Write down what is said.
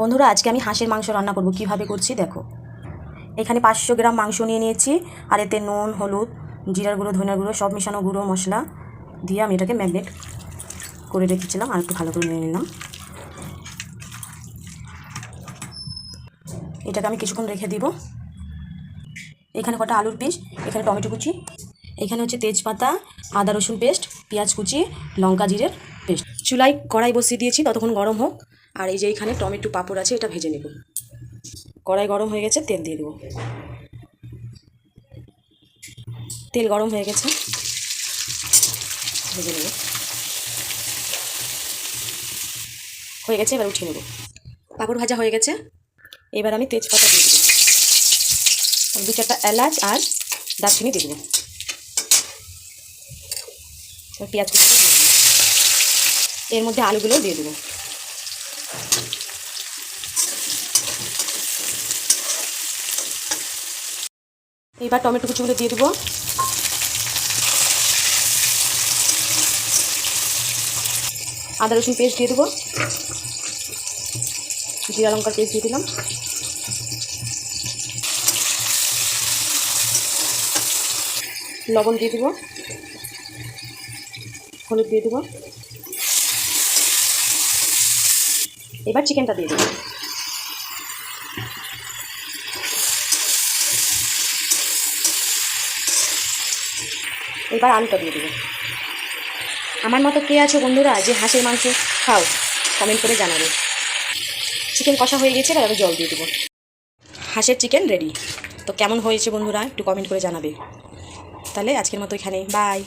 বন্ধুরা, আজকে আমি হাঁসের মাংস রান্না করব। কীভাবে করছি দেখো। এখানে পাঁচশো গ্রাম মাংস নিয়ে নিয়েছি। আর এতে নুন, হলুদ, জিরার গুঁড়ো, ধনিয়ার গুঁড়ো, সব মেশানো গুঁড়ো, মশলা দিয়ে আমি এটাকে ম্যাগনেট করে রেখেছিলাম। আর একটু ভালো করে নিয়ে নিলাম। এটাকে আমি কিছুক্ষণ রেখে দিব। এখানে কটা আলুর পিস, এখানে টমেটো কুচি এখানে হচ্ছে তেজপাতা, আদা, রসুন পেস্ট, পেঁয়াজ কুচি, লঙ্কা জিরের পেস্ট। চুলায় কড়াই বসিয়ে দিয়েছি, ততক্ষণ গরম হোক। আর এই যে এখানে টমেটো পাঁপড় আছে, এটা ভেজে নেব। কড়াই গরম হয়ে গেছে, তেল দিয়ে দেবো। তেল গরম হয়ে গেছে, ভেজে নেব। হয়ে গেছে, এবার উঠিয়ে নেব। পাঁপড় ভাজা হয়ে গেছে, এবার আমি তেজপাতা দিয়ে দেবো। দু চারটা এলাচ আর দারচিনি দিয়ে দেবো। এবার পেঁয়াজ কুচি এর মধ্যে আলুগুলোও দিয়ে দেবো। এবার টমেটো কুচিগুলো দিয়ে দেবো। আদা, রসুন পেস্ট দিয়ে দেবো। জিরা লঙ্কার পেস্ট দিয়ে দিলাম। লবণ দিয়ে দেবো। হলুদ দিয়ে দেবো। এবার চিকেনটা দিয়ে দেবো। এবার আলুটা দিয়ে দেবো। আমার মতো কে আছে বন্ধুরা যে হাঁসের মাংস খাও কমেন্ট করে জানাবে। চিকেন কষা হয়ে গেছে, এবার জল দিয়ে দেবো। হাঁসের চিকেন রেডি তো কেমন হয়েছে বন্ধুরা একটু কমেন্ট করে জানাবে। তাহলে আজকের মতো এখানে বাই